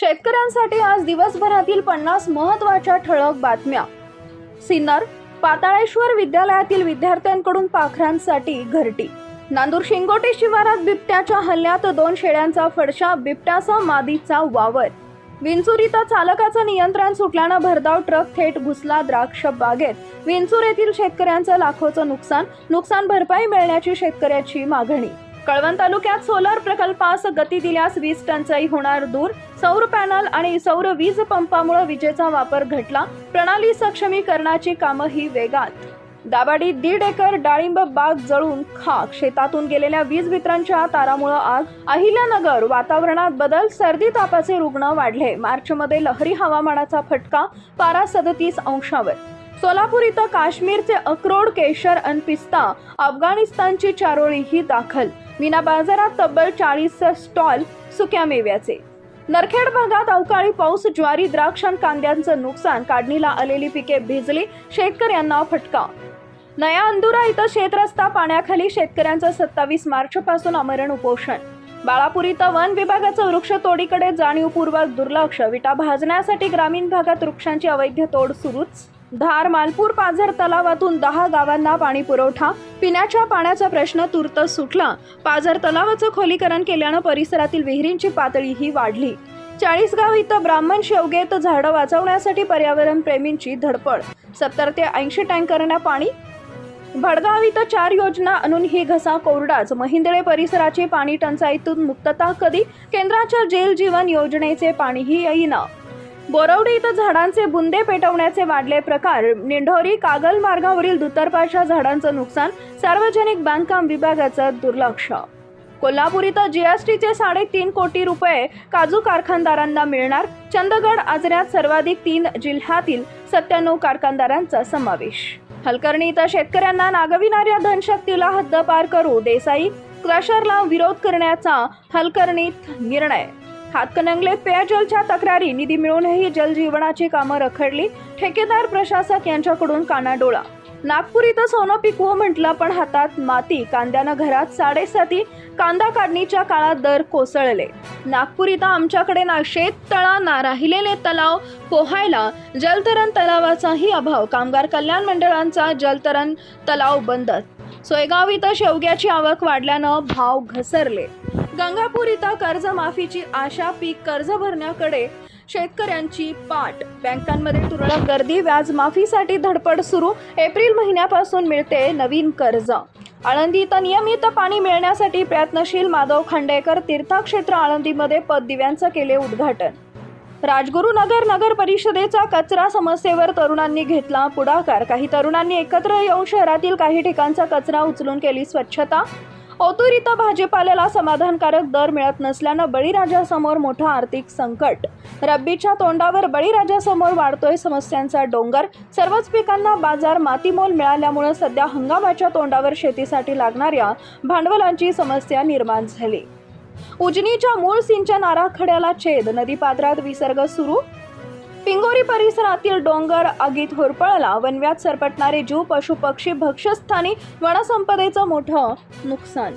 शेतकऱ्यांसाठी आज दिवसभरातील पन्नास महत्त्वाच्या ठळक बातम्या. सिन्नर पाताळेश्वर विद्यालयातील विद्यार्थ्यांकडून पाखरांसाठी घरटी. नांदूर शिंगोटे शिवारात बिबट्याच्या हल्ल्यात दोन शेळ्यांचा फडशा बिबट्याचा मादीचा वावर. विंचूर चालकाचं नियंत्रण सुटल्यानं भरधाव ट्रक थेट घुसला द्राक्ष बागेत. विंचूर येथील शेतकऱ्यांचं लाखोचं नुकसान नुकसान भरपाई मिळण्याची शेतकऱ्याची मागणी. कळवण तालुक्यात सोलर प्रकल्पास गती दिल्यास वीज टंचाई होणार दूर. सौर पॅनल आणि सौर वीज पंपामुळे विजेचा वापर घटला. प्रणाली सक्षमीकरणाची कामं ही वेगात. दाबाडी दीड एकर डाळिंब बाग जळून खाक. शेतातून गेलेल्या वीज वितरणच्या तारामुळे आग अहिल्यानगर वातावरणात बदल. सर्दी तापाचे रुग्ण वाढले. मार्चमध्ये लहरी हवामानाचा फटका. पारा सदतीस अंशावर. सोलापूर इथं काश्मीरचे अक्रोड केशर अन पिस्ता अफगाणिस्तानची चारोळी ही दाखल. मीना बाजारात तब्बल चाळीस स्टॉल सुक्या मेव्याचे. नरखेड भागात अवकाळी पाऊस ज्वारी द्राक्ष आणि कांद्यांचं नुकसान काढणीला आलेली पिके भिजली शेतकऱ्यांना फटका. नया अंदुरा इथं शेतरस्ता पाण्याखाली शेतकऱ्यांचं सत्तावीस मार्च पासून उपोषण. बाळापूर इथं वन विभागाचं वृक्ष तोडीकडे जाणीवपूर्वक दुर्लक्ष विटा भाजण्यासाठी ग्रामीण भागात वृक्षांची अवैध तोड सुरूच. धार मालपूर पाझर तलावातून दहा गावांना पाणी पुरवठा. पिण्याच्या पाण्याचा प्रश्न तूर्त सुटला. पाझर तलावाचं खोलीकरण केल्यानं परिसरातील विहिरींची पातळीही वाढली. चाळीसगाव इथं ब्राह्मण शेवगेत झाडं वाचवण्यासाठी पर्यावरण प्रेमींची धडपड. सत्तर ते ऐंशी टँकरना पाणी. भडगाव इथं चार योजना आणून ही घसा कोरडाच. महिंदळे परिसराची पाणी टंचाईतून मुक्तता कधी? केंद्राच्या जेल जीवन योजनेचे पाणीही येईना. बोरवडी इथं झाडांचे बुंदे पेटवण्याचे वाढले प्रकार. निंढोरी कागल मार्गावरील दुतर्फाच्या झाडांचं नुकसान सार्वजनिक बांधकाम विभागाचं दुर्लक्ष. कोल्हापूर इथं जीएसटीचे साडेतीन कोटी रुपये काजू कारखानदारांना मिळणार. चंदगड आजऱ्यात सर्वाधिक तीन जिल्ह्यातील सत्त्याण्णव कारखानदारांचा समावेश. हलकर्णी इथं शेतकऱ्यांना नागविणाऱ्या धनशक्तीला हद्दपार करू देसाई. क्रशरला विरोध करण्याचा हलकर्णीत निर्णय. हातकणंगले पेयजलच्या तक्रारी निधी मिळूनही जलजीवनाची कामं रखडली. ठेकेदार प्रशासक यांच्याकडून कानाडोळा. नागपूर इथं सोनं पिकवू म्हटलं पण हातात माती कांद्यानं घरात साडेसाती कांदा काढणीच्या काळात दर कोसळले. नागपूर इथं आमच्याकडे ना शेत तळा ना राहिलेले तलाव पोहायला जलतरण तलावाचाही अभाव. कामगार कल्याण मंडळांचा जलतरण तलाव बंद सोयगाव इथं शेवग्याची आवक वाढल्यानं भाव घसरले. गंगापूर इथं कर्जमाफीची आशा पीक कर्ज भरण्याकडे शेतकऱ्यांची पाठ. बँकांमध्ये तुरळक गर्दी व्याज माफीसाठी धडपड सुरू. एप्रिल महिन्यापासून मिळते नवीन कर्ज. आळंदी इथं नियमित पाणी मिळण्यासाठी प्रयत्नशील माधव खांडेकर तीर्थक्षेत्र आळंदीमध्ये पददिव्यांचं केले उद्घाटन. राजगुरुनगर नगर परिषदेचा कचरा समस्येवर तरुणांनी घेतला पुढाकार. काही तरुणांनी एकत्र येऊन शहरातील काही ठिकाणचा कचरा उचलून केली स्वच्छता. ओतूर इथं भाजीपाल्याला समाधानकारक दर मिळत नसल्यानं बळीराजासमोर मोठं आर्थिक संकट. रब्बीच्या तोंडावर बळीराजासमोर वाढतोय समस्यांचा डोंगर. सर्वच पिकांना बाजार मातीमोल मिळाल्यामुळे सध्या हंगामाच्या तोंडावर शेतीसाठी लागणाऱ्या भांडवलांची समस्या निर्माण झाली. उजनीच्या मूळ सिंचन आराखड्याला छेद. नदीपात्रात विसर्ग सुरू? पिंगोरी परिसरातील डोंगर आगीत होरपळला. वनव्यात सरपटणारे जीव पशु पक्षी भक्ष्यस्थानी वनसंपदेचं मोठं नुकसान.